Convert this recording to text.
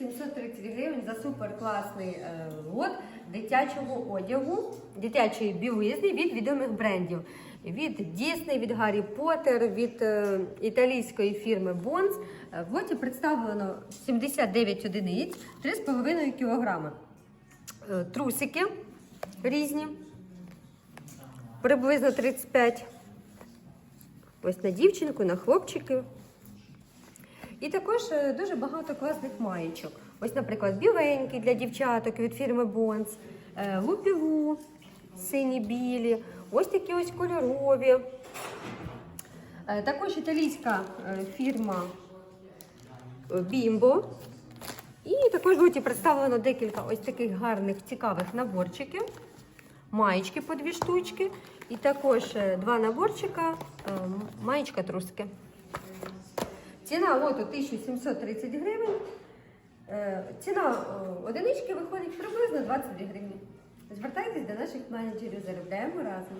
1730 гривень за супер класний е, лот дитячого одягу, дитячої білизни від відомих брендів. Від Дісней, від Гаррі Поттер, від е, італійської фірми Bonds. Е, В лоті представлено 79 одиниць, 3,5 кг. Е, Трусики різні, приблизно 35. Ось на дівчинку, на хлопчиків. І також е, дуже багато класних маєчок. Ось, наприклад, біленький для дівчаток від фірми Bonds, е, лупігу, сині-білі, ось такі ось кольорові. Е, Також італійська фірма Бімбо. І також в лоті представлено декілька ось таких гарних цікавих наборчиків. Маєчки по дві штучки. І також два наборчика, маєчка трусики. Ціна лоту 1730 гривень. Е, Ціна е, одинички виходить приблизно 22 гривні. Звертайтесь до наших менеджерів, заробляємо разом.